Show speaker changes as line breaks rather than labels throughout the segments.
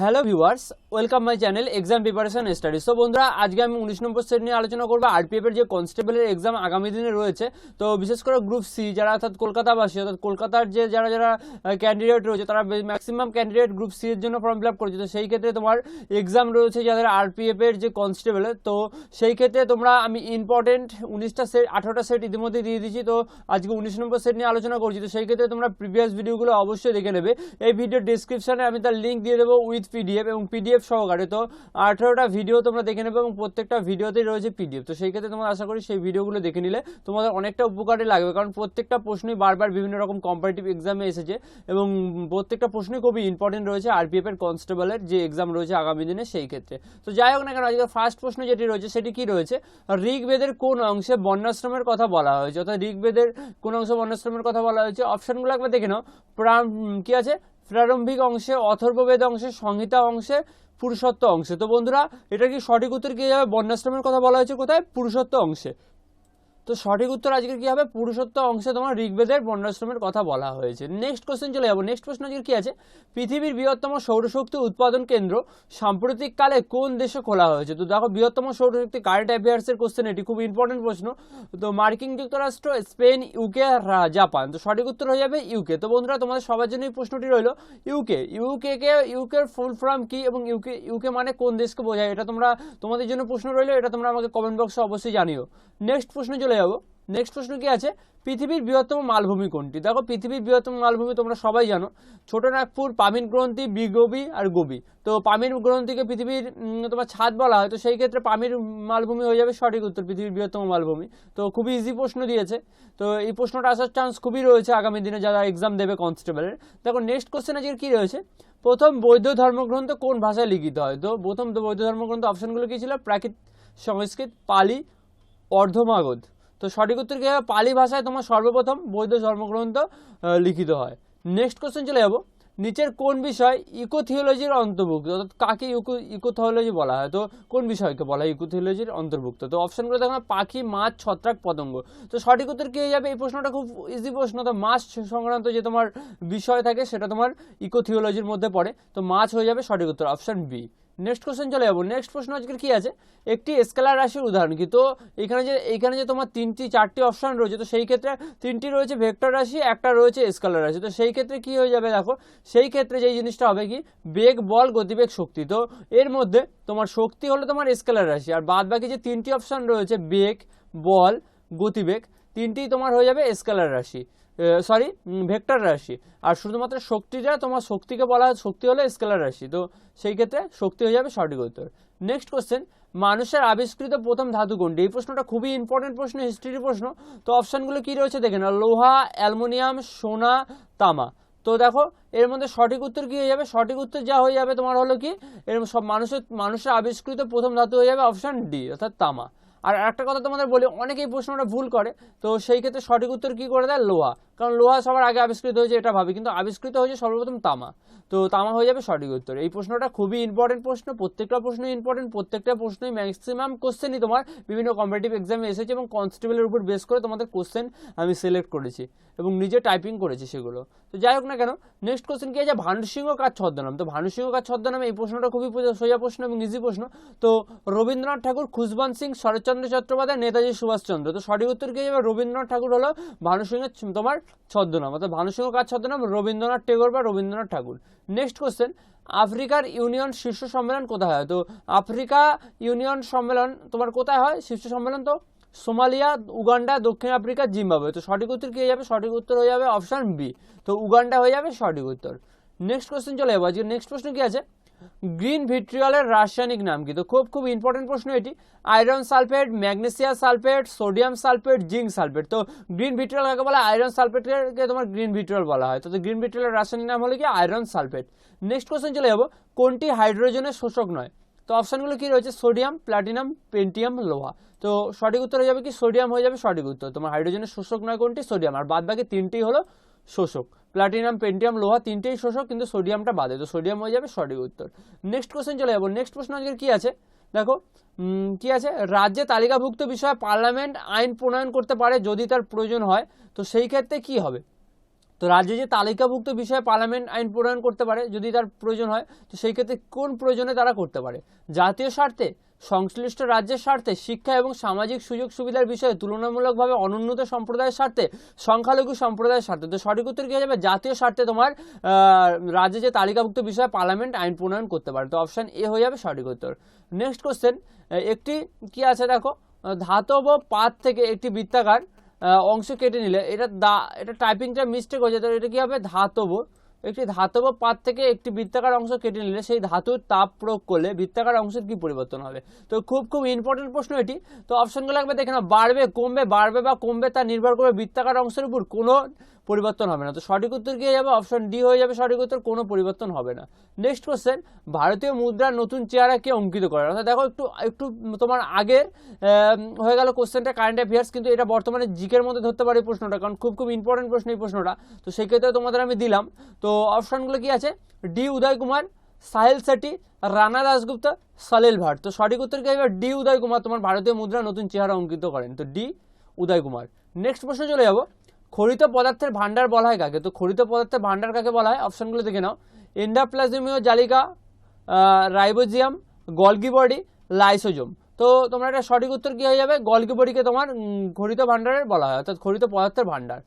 Hello viewers, welcome my channel exam preparation study so বন্ধুরা, আজকে আমি উনিশ নম্বর সেট নিয়ে আলোচনা করব আরপিএফ এর যে কনস্টেবলের এক্সাম আগামী দিনে রয়েছে। তো বিশেষ করে গ্রুপ সি যারা অর্থাৎ কলকাতাবাসী, অর্থাৎ কলকাতার যে যারা যারা ক্যান্ডিডেট রয়েছে, তারা ম্যাক্সিমাম ক্যান্ডিডেট গ্রুপ সি এর জন্য ফর্ম ফিল আপ করেছে। তো সেই ক্ষেত্রে তোমার এক্সাম রয়েছে যাদের আরপিএফ এর যে কনস্টেবল তো সেই ক্ষেত্রে তোমরা, আমি ইম্পর্টেন্ট উনিশটা সেট আঠারোটা সেট ইতিমধ্যে দিয়ে দিয়েছি। তো আজকে উনিশ নম্বর সেট নিয়ে আলোচনা করছি। তো সেই ক্ষেত্রে তোমরা প্রিভিয়াস ভিডিওগুলো অবশ্যই দেখে নেবে। এই ভিডিও ডিসক্রিপশনে আমি তার লিঙ্ক দিয়ে দেবো। উইথ পিডিএফ এবং পিডিএফ সহকারে। তো আঠারোটা ভিডিও তোমরা দেখে নেবে এবং প্রত্যেকটা ভিডিওতেই রয়েছে পিডিএফ তো সেই ক্ষেত্রে তোমরা আশা করি সেই ভিডিওগুলো দেখে নিলে তোমাদের অনেকটা উপকারে লাগবে। কারণ প্রত্যেকটা প্রশ্নই বারবার বিভিন্ন রকম কম্পারেটিভ এক্সামে এসেছে এবং প্রত্যেকটা প্রশ্নই খুবই ইম্পর্টেন্ট রয়েছে আরপিএফ এর কনস্টেবলের যে এক্সাম রয়েছে আগামী দিনে সেই ক্ষেত্রে। তো যাই হোক না কেন, আজকে ফার্স্ট প্রশ্ন যেটি রয়েছে সেটি কি রয়েছে? ঋগ্বেদের কোন অংশে বর্ণাশ্রমের কথা বলা হয়েছে? অর্থাৎ ঋগ্বেদের কোন অংশে বর্ণাশ্রমের কথা বলা হয়েছে? অপশনগুলো একবার দেখে নাও। প্রাম কি আছে? প্রারম্ভিক অংশে, অথর্ববেদ অংশে, সংহিতা অংশে, পুরুষত্ব অংশে। তো বন্ধুরা, এটা কি সঠিক উত্তর কি যাবে? বর্ণাশ্রমের কথা বলা হয়েছে কোথায়? পুরুষত্ব অংশে। তো সঠিক উত্তর আজকে কি হবে? পুরুষত্ব অংশে তোমার ঋগ্বেদের বর্ণাশ্রমের কথা বলা হয়েছে। নেক্সট কোশ্চেন চলে যাব। নেক্সট প্রশ্ন আজকে কি আছে? পৃথিবীর বৃহত্তম সৌরশক্তি উৎপাদন কেন্দ্র সাম্প্রতিক কালে কোন দেশে খোলা হয়েছে? তো দেখো, বৃহত্তম সৌরশক্তি কারেন্ট অ্যাফেয়ার্সের কোশ্চেন এটি খুব ইম্পর্টেন্ট প্রশ্ন। তো মার্কিন যুক্তরাষ্ট্র, স্পেন ইউকে জাপান। তো সঠিক উত্তর হয়ে যাবে ইউকে তো বন্ধুরা, তোমাদের সবার জন্য এই প্রশ্নটি রইল। ইউকে ইউকে কে ইউকের ফুল ফর্ম কি এবং ইউকে ইউকে মানে কোন দেশকে বোঝায়? এটা তোমরা, তোমাদের জন্য প্রশ্ন রইল। এটা তোমরা আমাকে কমেন্ট বক্সে অবশ্যই জানিও। নেক্সট প্রশ্ন চলে যাব। নেক্সট প্রশ্ন কি আছে? পৃথিবীর বৃহত্তম মালভূমি কোনটি? দেখো, পৃথিবীর বৃহত্তম মালভূমি তোমরা সবাই জানো। ছোট নাগপুর পামিন গ্রন্থি বিগবি আর গোবি। তো পামির গ্রন্থিকে পৃথিবীর তোমার ছাদ বলা হয়, তো সেই ক্ষেত্রে পামির মালভূমি হয়ে যাবে সঠিক উত্তর, পৃথিবীর বৃহত্তম মালভূমি। তো খুবই ইজি প্রশ্ন দিয়েছে। তো এই প্রশ্নটা আসার চান্স খুবই রয়েছে আগামী দিনে যারা এক্সাম দেবে কনস্টেবলের দেখো নেক্সট কোশ্চেন আজকে কি রয়েছে? প্রথম বৌদ্ধ ধর্মগ্রন্থ কোন ভাষায় লিখিত হয়? তো প্রথম বৌদ্ধ ধর্মগ্রন্থ অপশনগুলো কী ছিল? প্রাকৃত সংস্কৃত, পালি, অর্ধমাগধ। তো সঠিক উত্তর কি হবে? পালি ভাষায় তোমার সর্বপ্রথম বৌদ্ধ ধর্মগ্রন্থ লিখিত হয়। নেক্সট কোশ্চেন চলে যাব। নিচের কোন বিষয় ইকোথিওলজির অন্তর্ভুক্ত? অর্থাৎ কাকে ইকো, ইকোথিওলজি বলা হয়? তো কোন বিষয়কে বলা হয়? ইকোথিওলজির অন্তর্ভুক্ত। তো অপশনগুলো দেখো পাখি, মাছ, ছত্রাক, পতঙ্গ। তো সঠিক উত্তর কি হয়ে যাবে? এই প্রশ্নটা খুব ইজি প্রশ্ন। তো মাছ সংক্রান্ত যে তোমার বিষয় থাকে, সেটা তোমার ইকোথিওলজির মধ্যে পড়ে। তো মাছ হয়ে যাবে সঠিক উত্তর অপশন বি নেক্সট কোশ্চেন চলে যাব। নেক্সট প্রশ্ন আজকের কি আছে? একটি স্কেলার রাশির উদাহরণ কি? তো এখানে যে এইখানে যে তোমার তিনটি, চারটি অপশন রয়েছে, তো সেই ক্ষেত্রে তিনটি রয়েছে ভেক্টর রাশি, একটা রয়েছে স্কেলার রাশি। তো সেই ক্ষেত্রে কি হয়ে যাবে দেখো, সেই ক্ষেত্রে যেই জিনিসটা হবে কি? বেগ, বল, গতিবেগ, শক্তি। তো এর মধ্যে তোমার শক্তি হলো তোমার স্কেলার রাশি। আর বাদ বাকি যে তিনটি অপশান রয়েছে, বেগ, বল, গতিবেগ, তিনটি তোমার হয়ে যাবে স্কেলার রাশি। সরি ভেক্টর রাশি। আর শুধুমাত্র শক্তিটা তোমার শক্তিকে বলা হয়, শক্তি হলো স্কেলার রাশি। তো সেই ক্ষেত্রে শক্তি হয়ে যাবে সঠিক উত্তর। নেক্সট কোশ্চেন মানুষের আবিষ্কৃত প্রথম ধাতু কোনটি? এই প্রশ্নটা খুবই ইম্পর্টেন্ট প্রশ্ন হিস্ট্রির প্রশ্ন। তো অপশানগুলো কি রয়েছে দেখে না লোহা, অ্যালুমিনিয়াম, সোনা, তামা। তো দেখো, এর মধ্যে সঠিক উত্তর কি হয়ে যাবে? সঠিক উত্তর যা হয়ে যাবে তোমার হলো কি, এর সব মানুষের মানুষের আবিষ্কৃত প্রথম ধাতু হয়ে যাবে অপশান ডি অর্থাৎ তামা। আর একটা কথা তোমাদের বলি, অনেকেই প্রশ্নটা ভুল করে। তো সেই ক্ষেত্রে সঠিক উত্তর কি করে দেয়? লোহা। কারণ লোহা সবার আগে আবিষ্কৃত হয়েছে, এটা ভাবি। কিন্তু আবিষ্কৃত হয়েছে সর্বপ্রথম তামা। তো তামা হয়ে যাবে সঠিক উত্তর। এই প্রশ্নটা খুবই ইম্পর্টেন্ট প্রশ্ন, প্রত্যেকটা প্রশ্ন ইম্পর্টেন্ট প্রত্যেকটা প্রশ্নই ম্যাক্সিমাম কোশ্চেনই তোমার বিভিন্ন কম্পিটিটিভ এক্সামে এসেছে এবং কনস্টেবলের উপর বেস করে তোমাদের কোশ্চেন আমি সিলেক্ট করেছি এবং নিজে টাইপিং করেছি সেগুলো। তো যাই হোক না কেন নেক্সট কোশ্চেন কি আছে? ভানুসিংহ কার ছদ্মনাম? তো ভানুসিংহ কার ছদ্মনাম এই প্রশ্নটা খুবই সোজা- প্রশ্ন এবং ইজি প্রশ্ন। তো রবীন্দ্রনাথ ঠাকুর, খুশবন্ত সিং, শরৎচন্দ্র চট্টোপাধ্যায়, নেতাজি সুভাষচন্দ্র। তো সঠিক উত্তর কি যাবে রবীন্দ্রনাথ ঠাকুর হলো ভানুসিংহের তোমার ছদ্মনাম, অর্থাৎ ভানুসিংহ কার ছদ্মনাম? রবীন্দ্রনাথ টেগোর বা রবীন্দ্রনাথ ঠাকুর। নেক্সট কোশ্চেন আফ্রিকার ইউনিয়ন শীর্ষ সম্মেলন কোথায় হয়? তো আফ্রিকা ইউনিয়ন সম্মেলন তোমার কোথায় হয়? শীর্ষ সম্মেলন তো সোমালিয়া, উগান্ডা, দক্ষিণ আফ্রিকা, জিম্বাবুয়ে। তো সঠিক উত্তর কি হয়ে যাবে? সঠিক উত্তর হয়ে যাবে অপশন বি তো উগান্ডা হয়ে যাবে সঠিক উত্তর। নেক্সট কোশ্চেন চলে যাব আজকে নেক্সট প্রশ্ন কি আছে? গ্রিন ভিট্রিয়লের রাসায়নিক নাম কি? তো খুব খুব ইম্পর্টেন্ট প্রশ্ন এটি। Iron sulphate, magnesium sulphate, sodium sulphate, zinc sulphate. তো গ্রিন ভিট্রিয়ল কাকে বলা? আয়রন সালফেটকে তোমার গ্রিন ভিট্রিয়ল বলা হয়। তো গ্রিন ভিট্রিয়লের রাসায়নিক নাম হলো কি? Iron sulphate. নেক্সট কোশ্চেন চলে যাব। কোনটি হাইড্রোজেনের শোষক নয়? তো অপশনগুলো কি রয়েছে? সোডিয়াম প্লাটিনাম পেন্টিয়াম লোহা তো সঠিক উত্তর হয়ে যাবে কি? সোডিয়াম হয়ে যাবে সঠিক উত্তর। তোমার হাইড্রোজেনের শোষক নয় কোনটি? সোডিয়াম। আর বাদ বাকি তিনটি হলো শোষক। প্লাটিনাম পেন্টিয়াম লোহা তিনটেই শোষক, কিন্তু সোডিয়ামটা বাদে। তো সোডিয়াম হয়ে যাবে সঠিক উত্তর। নেক্সট কোশ্চেন চলে যাব। নেক্সট প্রশ্ন আজকের কি আছে? দেখো কি আছে? রাজ্যে তালিকাভুক্ত বিষয়ে পার্লামেন্ট আইন প্রণয়ন করতে পারে যদি তার প্রয়োজন হয়, তো সেই ক্ষেত্রে কি হবে? তো রাজ্যে যে তালিকাভুক্ত বিষয়ে পার্লামেন্ট আইন প্রণয়ন করতে পারে, যদি তার প্রয়োজন হয়, তো সেই ক্ষেত্রে কোন প্রয়োজনে তারা করতে পারে? জাতীয় স্বার্থে, সংশ্লিষ্ট রাজ্যের স্বার্থে, শিক্ষা এবং সামাজিক সুযোগ সুবিধার বিষয়ে তুলনামূলকভাবে অনুন্নত সম্প্রদায়ের স্বার্থে, সংখ্যালঘু সম্প্রদায়ের স্বার্থে। তো সঠিক উত্তর কী যাবে? জাতীয় স্বার্থে তোমার রাজ্যে যে তালিকাভুক্ত বিষয়ে পার্লামেন্ট আইন প্রণয়ন করতে পারে। তো অপশন এ হয়ে যাবে সঠিক উত্তর। নেক্সট কোশ্চেন একটি কি আছে দেখো? ধাতব পাত থেকে একটি বৃত্তাকার অংশ কেটে নিলে, এটা দা, এটা টাইপিংটা মিস্টেক হয়ে যায় এটা কি হবে? ধাতব। একটি ধাতব পাত থেকে একটি বৃত্তাকার অংশ কেটে নিলে, সেই ধাতুর তাপ প্রয়োগ করলে বৃত্তাকার অংশের কি পরিবর্তন হবে? তো খুব খুব ইম্পর্টেন্ট প্রশ্ন এটি। তো অপশনগুলো একবার দেখে নাও। বাড়বে, কমবে, বাড়বে বা কমবে তা নির্ভর করবে বৃত্তাকার অংশের উপর কোনো পরিবর্তন হবে না। তো সঠিক উত্তর কি হয়ে যাবে? অপশন ডি হয়ে যাবে সঠিক উত্তর, কোনো পরিবর্তন হবে না। নেক্সট কোশ্চেন ভারতীয় মুদ্রার নতুন চেহারা কে অঙ্কিত করে? অর্থাৎ দেখো, একটু একটু তোমার আগের হয়ে গেল কোশ্চেনটা কারেন্ট অ্যাফেয়ার্স কিন্তু এটা বর্তমানে জিকের মধ্যে ধরতে পারি প্রশ্নটা, কারণ খুব খুব ইম্পর্টেন্ট প্রশ্ন এই প্রশ্নটা। তো সেই ক্ষেত্রে তোমাদের আমি দিলাম। তো অপশানগুলো কি আছে? ডি উদয় কুমার, সাহেল সেটি রানা দাসগুপ্ত সলিল ভাট। তো সঠিক উত্তর কি হবে? ডি উদয় কুমার, তোমার ভারতীয় মুদ্রা নতুন চেহারা অঙ্কিত করেন। তো ডি উদয় কুমার। নেক্সট প্রশ্ন চলে যাব। খরিত পদার্থের ভান্ডার বলা হয় কাকে? তো খরিত পদার্থের ভান্ডার কাকে বলা হয়? অপশানগুলো দেখে নাও। এন্ডাপ্লাজমিও জালিকা রাইবোজিয়াম, গলগি বডি, লাইসোজোম। তো তোমার একটা সঠিক উত্তর কী হয়ে যাবে? গলগি বডিকে তোমার খরিত ভান্ডারের বলা হয়, অর্থাৎ খরিত পদার্থের ভান্ডার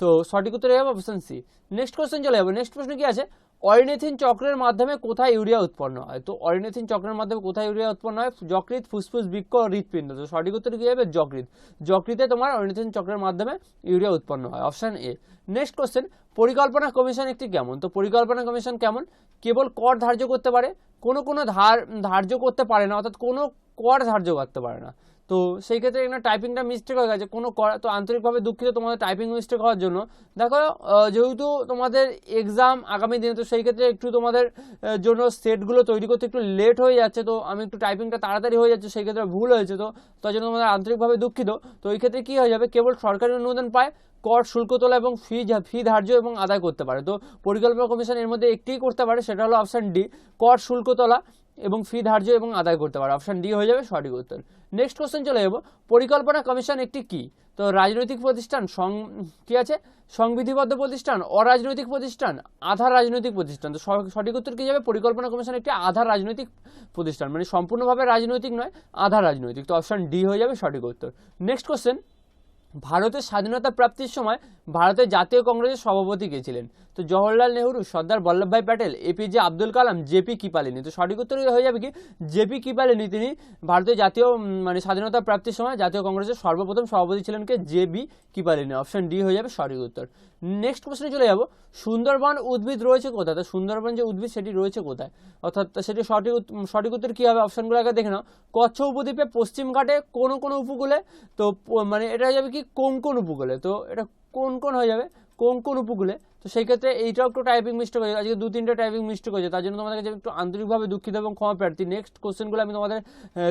তো সঠিক উত্তর হয়ে যাবে অপশন সি নেক্সট কোশ্চেন চলে যাবে। নেক্সট প্রশ্ন কী আছে? অরিনেথিন চক্রের মাধ্যমে কোথায় ইউরিয়া উৎপন্ন হয়? তো অরিনেথিন চক্রের মাধ্যমে কোথায় ইউরিয়া উৎপন্ন হয়? যকৃত ফুসফুস বৃক্ষ হৃৎপিণ্ড। তো সঠিক উত্তর কি হবে? যকৃত যকৃতে তোমার অরিনেথিন চক্রের মাধ্যমে ইউরিয়া উৎপন্ন হয়। Option A. Next question. পরিকল্পনা কমিশন একটি কেমন? তো পরিকল্পনা কমিশন কেমন? কেবল কর ধার্য করতে পারে। কোনো কোনো ধার, ধার্য করতে পারে না। অর্থাৎ কোনো কর ধার্য করতে পারে না। তো সেই ক্ষেত্রে এখানে টাইপিংটা মিস্টেক হয়ে গেছে। কোনো কর তো আন্তরিকভাবে দুঃখিত তোমাদের টাইপিং মিস্টেক হওয়ার জন্য। দেখো যেহেতু তোমাদের এক্সাম আগামী দিনে, তো সেই ক্ষেত্রে একটু তোমাদের জন্য সেটগুলো তৈরি করতে একটু লেট হয়ে যাচ্ছে। তো আমি একটু টাইপিংটা তাড়াতাড়ি হয়ে যাচ্ছে, সেই ক্ষেত্রে ভুল হয়েছে। তো তার জন্য তোমাদের আন্তরিকভাবে দুঃখিত। তো এই ক্ষেত্রে কী হয়ে যাবে? কেবল সরকারি অনুমোদন পায়, কর শুল্ক তোলা এবং ফি ফি ধার্য এবং আদায় করতে পারে। তো পরিকল্পনা কমিশন এর মধ্যে একটিই করতে পারে, সেটা হলো অপশান ডি কর শুল্ক তোলা এবং ফি ধার্য এবং আদায় করতে পারে। অপশান ডি হয়ে যাবে সঠিক উত্তর। নেক্সট কোশ্চেন চলে যাব পরিকল্পনা কমিশন একটি কি? তো রাজনৈতিক প্রতিষ্ঠান সং, কি আছে? সংবিধিবদ্ধ প্রতিষ্ঠান, অরাজনৈতিক প্রতিষ্ঠান, আধার রাজনৈতিক প্রতিষ্ঠান। তো সঠিক উত্তর কি যাবে? পরিকল্পনা কমিশন একটি আধার রাজনৈতিক প্রতিষ্ঠান। মানে সম্পূর্ণভাবে রাজনৈতিক নয়, আধার রাজনৈতিক। তো অপশান ডি হয়ে যাবে সঠিক উত্তর। নেক্সট কোশ্চেন ভারতের স্বাধীনতা প্রাপ্তির সময় ভারতের জাতীয় কংগ্রেসের সভাপতি কে ছিলেন? তো জওহরলাল নেহরু, সর্দার বল্লভভাই প্যাটেল এপিজে আব্দুল কালাম জেপি কিপালিনী। তো সঠিক উত্তর হয়ে যাবে কি? জেপি কিপালিনী, তিনি ভারতের জাতীয় মানে স্বাধীনতা প্রাপ্তির সময় জাতীয় কংগ্রেসের সর্বপ্রথম সভাপতি ছিলেন কে? জেবি কিপালিনী। অপশন ডি হয়ে যাবে সঠিক উত্তর। নেক্সট প্রশ্নে চলে যাব। সুন্দরবন উদ্ভিদ রয়েছে কোথায়? তো সুন্দরবন যে উদ্ভিদ, সেটি রয়েছে কোথায়? অর্থাৎ সেটি সঠিক সঠিক উত্তর কী হবে? অপশনগুলো আগে দেখে নাও। কচ্ছ উপদ্বীপে পশ্চিমঘাটে কোনো কোন উপকূলে? তো মানে এটা হয়ে যাবে কি? কোন কোন উপকূলে? তো এটা কোন কোন হয়ে যাবে? কোন কোন উপকূলে? তো সেই ক্ষেত্রে এইটাও একটু টাইপিং মিস্টেক হয়েছে আজকে দু, তিনটে টাইপিং মিস্টেক হয়েছে তার জন্য তোমাদের কাছে একটু আন্তরিকভাবে দুঃখিত এবং ক্ষমা প্রার্থী। নেক্সট কোশ্চেনগুলো আমি তোমাদের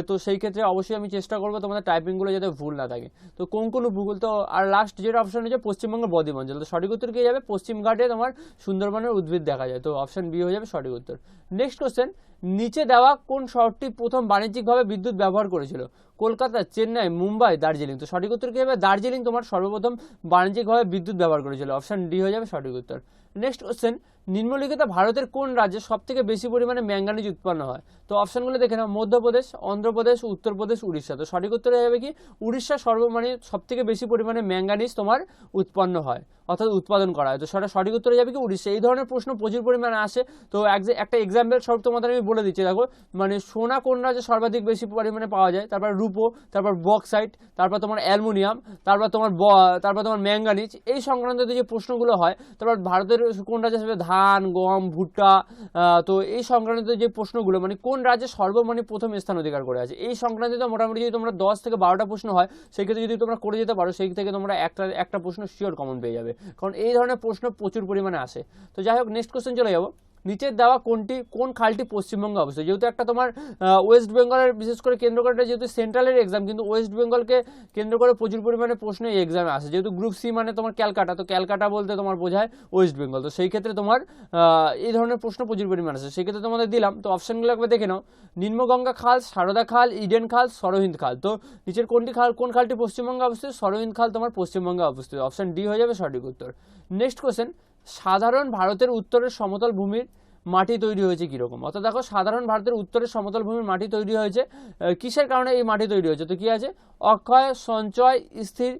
তো সেই ক্ষেত্রে অবশ্যই আমি চেষ্টা করব তোমাদের টাইপিংগুলো যাতে ভুল না থাকে। তো কোন কোন উপকূল তো আর লাস্ট যেটা অপশন হয়েছে পশ্চিমবঙ্গের বদ্বীপ অঞ্চল তো সঠিক উত্তর কি যাবে? পশ্চিমঘাটে তোমার সুন্দরবনের উদ্ভিদ দেখা যায়। তো অপশন বি হয়ে যাবে সঠিক উত্তর। নেক্সট কোশ্চেন নিচে দেওয়া কোন শহরটি প্রথম বাণিজ্যিকভাবে বিদ্যুৎ ব্যবহার করেছিল? কলকাতা, চেন্নাই, মুম্বাই, দার্জিলিং। তো সঠিক উত্তর কী হবে? দার্জিলিং তোমার সর্বপ্রথম বাণিজ্যিকভাবে বিদ্যুৎ ব্যবহার করেছিল। অপশান ডি হয়ে যাবে সঠিক উত্তর। নেক্সট কোশ্চেন নিম্নলিখিত ভারতের কোন রাজ্যে সবথেকে বেশি পরিমাণে ম্যাঙ্গানিজ উৎপন্ন হয়? তো অপশনগুলো দেখে নাও, মধ্যপ্রদেশ, অন্ধ্রপ্রদেশ, উত্তরপ্রদেশ, উড়িষ্যা। তো সঠিক উত্তর হয়ে যাবে কি? উড়িষ্যা সর্ব মানে সব থেকে বেশি পরিমাণে ম্যাঙ্গানিজ তোমার উৎপন্ন হয়, অর্থাৎ উৎপাদন করা হয়। তো সেটা সঠিক উত্তরে যাবে কি? উড়িষ্যা। এই ধরনের প্রশ্ন প্রচুর পরিমাণে আসে। তো এক- একটা এক্সাম্পল স্বরূপ তোমাদের আমি বলে দিচ্ছি। দেখো মানে সোনা কোন রাজ্যে সর্বাধিক বেশি পরিমাণে পাওয়া যায়, তারপর রূপো, তারপর বক্সাইট তারপর তোমার অ্যালুমিনিয়াম, তারপর তোমার তারপর তোমার ম্যাঙ্গানিজ, এই সংক্রান্ত যে প্রশ্নগুলো হয়, তারপর ভারতের কোন রাজ্যে ধান, গম, ভুট্টা তো এই সংক্রান্ত যে প্রশ্নগুলো মানে কোন রাজ্যে সর্ব মানে প্রথম স্থান অধিকার করে আছে? এই সংক্রান্ত মোটামুটি যদি তোমরা দশ থেকে বারোটা প্রশ্ন হয়, সেক্ষেত্রে যদি তোমরা করে যেতে পারো, সেই থেকে তোমরা একটা একটা প্রশ্ন শিওর কমন পেয়ে যাবে। কারণ এই ধরনের প্রশ্ন প্রচুর পরিমাণে আসে। তো যাই হোক নেক্সট কোশ্চেন চলে যাব। নিচের দেওয়া কোনটি, কোন খালটি পশ্চিমবঙ্গে অবস্থিত? যেহেতু একটা তোমার ওয়েস্ট বেঙ্গলের বিশেষ করে কেন্দ্র করে যেহেতু সেন্ট্রালের এক্সাম কিন্তু ওয়েস্ট বেঙ্গলকে কেন্দ্র করে প্রচুর পরিমাণে প্রশ্ন এই এক্সামে আসে। যেহেতু গ্রুপ সি মানে তোমার ক্যালকাটা, তো ক্যালকাটা বলতে তোমার বোঝায় ওয়েস্ট বেঙ্গল তো সেই ক্ষেত্রে তোমার এই ধরনের প্রশ্ন প্রচুর পরিমাণে আসে। সেই ক্ষেত্রে তোমাদের দিলাম। তো অপশনগুলো একবার দেখে নাও। নিম্নগঙ্গা খাল, সারদা খাল, ইডেন খাল সরহিন্দ খাল। তো নিচের কোনটি খাল, কোন খালটি পশ্চিমবঙ্গে অবস্থিত? সরহিন্দ খাল তোমার পশ্চিমবঙ্গে অবস্থিত। অপশন ডি হয়ে যাবে সঠিক উত্তর। নেক্সট কোশ্চেন সাধারণ ভারতের উত্তরের সমতল ভূমির মাটি তৈরি হয়েছে কীরকম? অর্থাৎ দেখো, সাধারণ ভারতের উত্তরের সমতল ভূমির মাটি তৈরি হয়েছে। কিসের কারণে এই মাটি তৈরি হয়েছে? তো কী আছে? অক্ষয়, সঞ্চয়, স্থির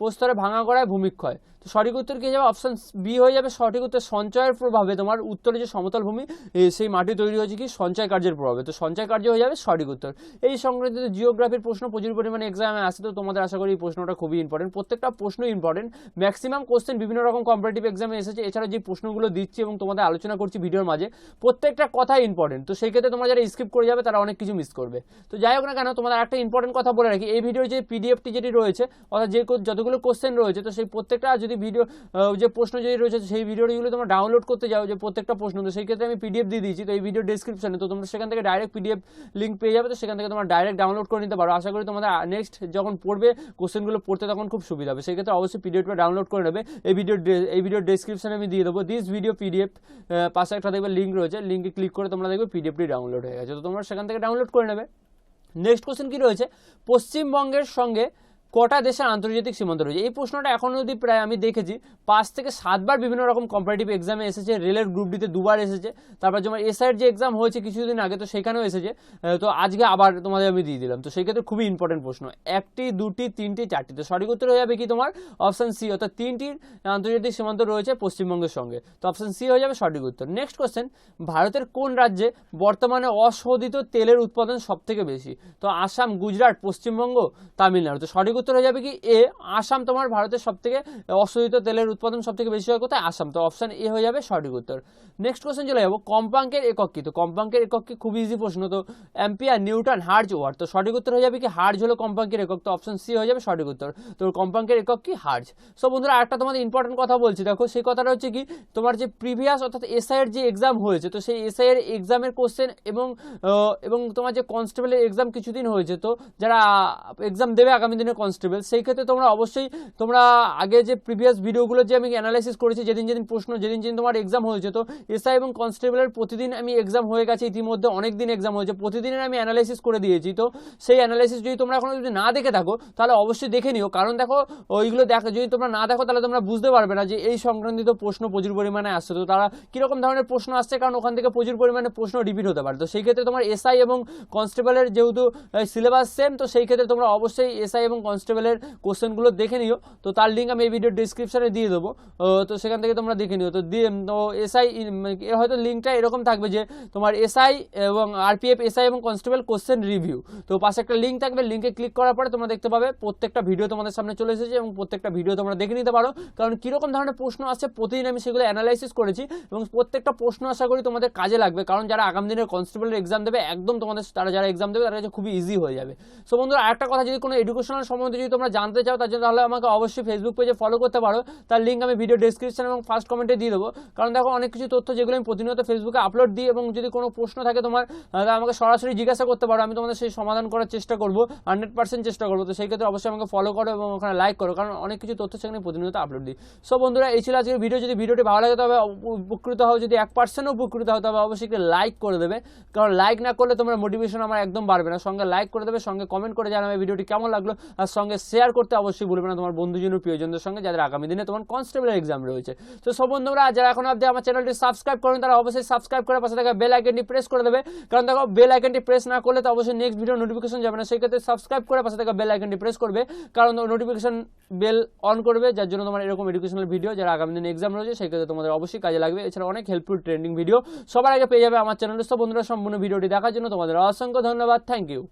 প্রস্তরে ভাঙা করায় ভূমিক্ষয়। তো সঠিক উত্তর কি যাবে? অপশন বি হয়ে যাবে সঠিক উত্তর সঞ্চয়ের প্রভাবে। তোমার উত্তরে যে সমতল ভূমি সেই মাটি তৈরি হয়েছে কি? সঞ্চয় কার্যের প্রভাবে। তো সঞ্চয় কার্য হয়ে যাবে সঠিক উত্তর। এই সংক্রান্ত জিওগ্রাফির প্রশ্ন প্রচুর পরিমাণে এক্সামে আসে, তো তোমাদের আশা করি এই প্রশ্নটা খুবই ইম্পর্টেন্ট প্রত্যেকটা প্রশ্ন ইম্পর্টেন্ট ম্যাক্সিমাম কোশ্চেন বিভিন্ন রকম কম্পারেটিভ এক্সামে এসেছে। এছাড়া যে প্রশ্নগুলো দিচ্ছি এবং তোমাদের আলোচনা করছি ভিডিওর মাঝে, প্রত্যেকটা কথাই ইম্পর্টেন্ট তো সেই ক্ষেত্রে তোমরা যারা স্কিপ করে যাবে, তারা অনেক কিছু মিস করবে। তো যাই হোক না কেন, তোমাদের একটা ইম্পর্টেন্ট কথা বলে রাখি। এই ভিডিওর যে পিডিএফটি যেটি রয়েছে, অর্থাৎ যে যতগুলো কোশ্চেন রয়েছে, তো সেই প্রত্যেকটা যদি ভিডিও যে প্রশ্ন যদি রয়েছে, সেই ভিডিওগুলো তোমরা ডাউনলোড করতে যাও, যে প্রত্যেকটা প্রশ্ন। তো সেই ক্ষেত্রে আমি পিডিএফ দিয়ে দিয়েছি, তো এই ভিডিও ডেসক্রিপশনে তো তোমরা সেখান থেকে ডাইরেক্ট পিডিএফ লিঙ্ক পেয়ে যাবে, তো সেখান থেকে তোমরা ডাইরেক্ট ডাউনলোড করে নিতে পারো। আশা করি তোমাদের নেক্সট যখন পড়বে কোশ্চেনগুলো পড়তে তখন খুব সুবিধা হবে। সেই ক্ষেত্রে অবশ্যই পিডিএফটা ডাউনলোড করে নেবে। এই ভিডিও এই ভিডিও ডেসক্রিপশনে আমি দিয়ে দেবো। দিস ভিডিও পিডিএফ পাশে একটা দেখবে লিঙ্ক রয়েছে। লিঙ্কে ক্লিক করে তোমরা দেখবে পিডিএফটি ডাউনলোড হয়ে গেছে। তো তোমরা সেখান থেকে ডাউনলোড করে নেবে। নেক্সট কোশ্চেন কি রয়েছে? পশ্চিমবঙ্গের সঙ্গে কটা দেশের আন্তর্জাতিক সীমান্ত রয়েছে? এই প্রশ্নটা এখনও অবধি প্রায় আমি দেখেছি। পাঁচ থেকে সাতবার বিভিন্ন রকম কম্পারেটিভ এক্সামে এসেছে, রেলের গ্রুপ ডিতে দুবার এসেছে। তারপর যেমন এসআইয়ের যে এক্সাম হয়েছে কিছুদিন আগে, তো সেখানেও এসেছে। তো আজকে আবার তোমাদের আমি দিয়ে দিলাম। তো সেই ক্ষেত্রে খুবই ইম্পর্টেন্ট প্রশ্ন। একটি, দুটি, তিনটি, চারটি। তো সঠিক উত্তর হয়ে যাবে কি তোমার? অপশন সি অর্থাৎ তিনটির আন্তর্জাতিক সীমান্ত রয়েছে পশ্চিমবঙ্গের সঙ্গে। তো অপশন সি হয়ে যাবে সঠিক উত্তর। নেক্সট কোয়েশ্চেন ভারতের কোন রাজ্যে বর্তমানে অশোধিত তেলের উৎপাদন সব থেকে বেশি? তো আসাম, গুজরাট, পশ্চিমবঙ্গ, তামিলনাড়ু। তো সঠিক উত্তর হয়ে যাবে কি? এ, আসাম তোমার ভারতের সব থেকে অশোধিত তেলের উৎপাদন সব থেকে বেশি হয় কোথায়? আসাম। তো অপশান এ হয়ে যাবে সঠিক উত্তর। নেক্সট কোশ্চেন চলে যাব। কম্পাঙ্কের একক কি? তো কম্পাঙ্কের একক কি? খুব ইজি প্রশ্ন। তো অ্যাম্পিয়ার, নিউটন, হার্জ, ওয়াট। তো সঠিক উত্তর হয়ে যাবে কি? হার্জ হলো কম্পাঙ্কের একক। তো অপশন সি হয়ে যাবে সঠিক উত্তর। তো কম্পাঙ্কের একক কি? হার্জ। সো বন্ধুরা একটা তোমাদের ইম্পর্টেন্ট কথা বলছি। দেখো, সেই কথাটা হচ্ছে কি? তোমার যে প্রিভিয়াস অর্থাৎ এসআই এর যে এক্সাম হয়েছে, তো সেই এসআই এর এক্সামের কোশ্চেন এবং এবং তোমার যে কনস্টেবলের এক্সাম কিছুদিন হয়েছে, তো যারা এক্সাম দেবে আগামী দিনে কনস্টেবল সেই ক্ষেত্রে তোমরা অবশ্যই তোমরা আগে যে প্রিভিয়াস ভিডিওগুলো যে আমি অ্যানালাইসিস করেছি, যেদিন যেদিন প্রশ্ন, যেদিন যেদিন তোমার এক্সাম হয়েছে, তো এসআই এবং কনস্টেবলের প্রতিদিন আমি এক্সাম হয়ে গেছে, ইতিমধ্যে অনেক দিন এক্সাম হয়েছে, প্রতিদিনের আমি অ্যানালাইসিস করে দিয়েছি, তো সেই অ্যানালাইসিস যদি তোমরা এখনও যদি না দেখে থাকো, তাহলে অবশ্যই দেখে নিও। কারণ দেখো, ওইগুলো দেখো, যদি তোমরা না দেখো, তাহলে তোমরা বুঝতে পারবে না যে এই সংক্রান্তিত প্রশ্ন প্রচুর পরিমাণে আসছে, তো তারা কীরকম ধরনের প্রশ্ন আসছে, কারণ ওখান থেকে প্রচুর পরিমাণে প্রশ্ন রিপিট হতে পারে। তো সেই ক্ষেত্রে তোমার এসআই এবং কনস্টেবলের যেহেতু সিলেবাস সেম তো সেই ক্ষেত্রে তোমরা অবশ্যই এসআই এবং কনস্টেবলের কোশ্চেনগুলো দেখে নিও। তো তার লিঙ্ক আমি এই ভিডিও ডিসক্রিপশানে দিয়ে দেবো। তো সেখান থেকে তোমরা দেখে নিও। তো দিয়ে তো এসআই হয়তো লিঙ্কটা এরকম থাকবে যে তোমার এসআই এবং আরপিএফ এসআই এবং কনস্টেবল কোশ্চেন রিভিউ তো পাশে একটা লিঙ্ক থাকবে। লিঙ্কে ক্লিক করার পরে তোমরা দেখতে পাবে প্রত্যেকটা ভিডিও তোমাদের সামনে চলে এসেছে এবং প্রত্যেকটা ভিডিও তোমরা দেখে নিতে পারো। কারণ কীরকম ধরনের প্রশ্ন আসছে, প্রতিদিন আমি সেগুলো অ্যানালাইসিস করেছি এবং প্রত্যেকটা প্রশ্ন আশা করি তোমাদের কাজে লাগবে। কারণ যারা আগামী দিনের কনস্টেবলের এক্সাম দেবে, একদম তোমাদের, তারা যারা এক্সাম দেবে, তার কাছে খুবই ইজি হয়ে যাবে। সো বন্ধুরা, আরেকটা কথা, যদি কোনো এডুকেশনাল সম্বন্ধে যদি তোমরা জানতে চাও, তার জন্য তাহলে আমাকে অবশ্যই ফেসবুক পেজে ফলো করতে পারো। তার লিঙ্ক আমি ভিডিও ডিসক্রিপশন এবং ফার্স্ট কমেন্টে দিয়ে দেবো। কারণ দেখো, অনেক কিছু তথ্য যেগুলো আমি প্রতিনিয়ত ফেসবুকে আপলোড দিই এবং যদি কোনো প্রশ্ন থাকে তোমার আমাকে সরাসরি জিজ্ঞাসা করতে পারো। আমি তোমাদের সেই সমাধান করার চেষ্টা করব হান্ড্রেড পার্সেন্ট চেষ্টা করব। তো সেই ক্ষেত্রে অবশ্যই আমাকে ফলো করো এবং ওখানে লাইক করো, কারণ অনেক কিছু তথ্য সেখানে প্রতিনিয়ত আপলোড দিই। সো বন্ধুরা, এই ছিল আজকের ভিডিও যদি ভিডিওটি ভালো লাগে, তবে উপকৃত হও। যদি এক পার্সেন্টও উপকৃত হও, তবে অবশ্যই লাইক করে দেবে। কারণ লাইক না করলে তোমার মোটিভেশন আমার একদম বাড়বে না। সঙ্গে লাইক করে দেবে, সঙ্গে কমেন্ট করে জানাবে ভিডিওটি কেমন লাগল। আর সঙ্গে শেয়ার করতে অবশ্যই ভুলবে না তোমার বন্ধুজন প্রিয়জনদের সঙ্গে, যাদের আগামী দিনে তোমার কনস্টেবলের এক্সাম রয়েছে। তো সব বন্ধুরা, যারা এখন অবধি আমার চ্যানেলটি সাবস্ক্রাইব করেন, তারা অবশ্যই সাবস্ক্রাইব করে পাশে থাকা বেল আইকনটি প্রেস করে দেবে। কারণ দেখো বেল আইকনটি প্রেস না করলে তো অবশ্যই নেক্সট ভিডিও নোটিফিকেশন যাবে না। সেই ক্ষেত্রে সাবস্ক্রাইব করে পাশে থাকা বেল আইকনটি প্রেস করবে। কারণ নোটিফিকেশন বেল অন করবে, যার জন্য তোমার এরকম এডুকেশনাল ভিডিও যারা আগামী দিনে এক্সাম রয়েছে, সেই ক্ষেত্রে তোমাদের অবশ্যই কাজে লাগবে। এছাড়া অনেক হেল্পফুল ট্রেন্ডিং ভিডিও সবার আগে পেয়ে যাবে আমার চ্যানেলে সব বন্ধুরা, সম্পূর্ণ ভিডিওটি দেখার জন্য তোমাদের অসংখ্য ধন্যবাদ। Thank you